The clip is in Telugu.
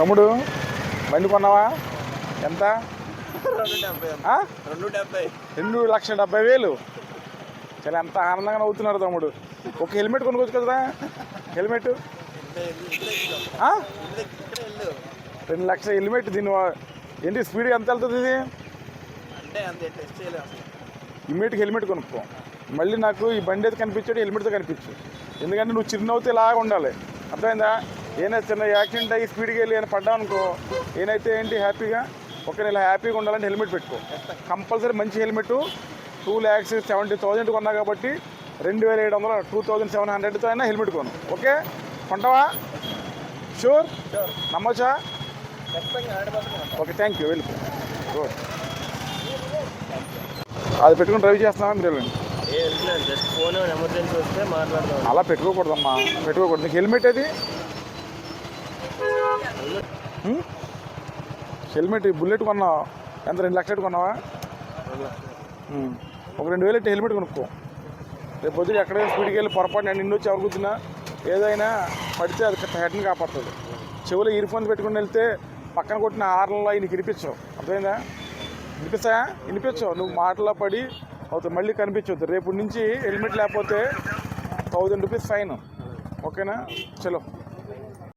తమ్ముడు బండి కొన్నావా? ఎంత? రెండు లక్షల డెబ్బై వేలు. చాలా ఎంత ఆనందంగా నవ్వుతున్నారు తమ్ముడు. ఒక హెల్మెట్ కొనుక్కోవచ్చు కదా హెల్మెట్? రెండు లక్షల హెల్మెట్ దీని ఏంటి స్పీడ్ ఎంత వెళ్తుంది ఇది? అంటే ఇమ్మీడియట్గా హెల్మెట్ కొనుక్కో. మళ్ళీ నాకు ఈ బండి అయితే కనిపించాడు హెల్మెట్తో కనిపించు. ఎందుకంటే నువ్వు చిరునవ్వుతో ఇలాగ ఉండాలి. అర్థమైందా? ఏదైనా చిన్న యాక్సిడెంట్ అయ్యి స్పీడ్కి వెళ్ళి అని పడ్డావు అనుకో ఏనైతే ఏంటి హ్యాపీగా ఒక నెల హ్యాపీగా ఉండాలంటే హెల్మెట్ పెట్టుకో. కంపల్సరీ మంచి helmet two lakhs seventy thousand కొన్నా కాబట్టి రెండు వేల ఏడు వందలు టూ థౌజండ్ సెవెన్ హండ్రెడ్తో అయినా హెల్మెట్ కొను. ఓకే? కొంటావా? షూర్? షూర్ నమ్మొచ్చా? ఓకే థ్యాంక్ యూ వెళ్ళిపో గుడ్. అది పెట్టుకుని డ్రైవ్ చేస్తున్నావా? మీరు వెళ్ళండి. అలా పెట్టుకోకూడదమ్మా. పెట్టుకోకూడదు. హెల్మెట్ అది? హెల్మెట్ బుల్లెట్ కొన్నావు ఎంత రెండు లక్షలు కొన్నావా? Hmm. ఒక రెండు వేలు ఎట్టి హెల్మెట్ కొనుక్కో. రేపు పొద్దున ఎక్కడైనా స్పీడ్కి వెళ్ళి పొరపాటు నేను నిన్ను వచ్చి ఎవరు కూర్చున్నా ఏదైనా పడితే అది హెడ్ని కాపాడుతుంది. చెవులో ఇయర్ ఫోన్స్ పెట్టుకుని వెళ్తే పక్కన కొట్టిన హార్న్లో నీకు వినిపించవు. అర్థమైందా? వినిపిస్తాయా? వినిపించవు. నువ్వు మాటలో పడి అవుతుంది. మళ్ళీ కనిపించవద్దు రేపు నుంచి హెల్మెట్ లేకపోతే థౌజండ్ రూపీస్ ఫైన్ ఓకేనా? చలో.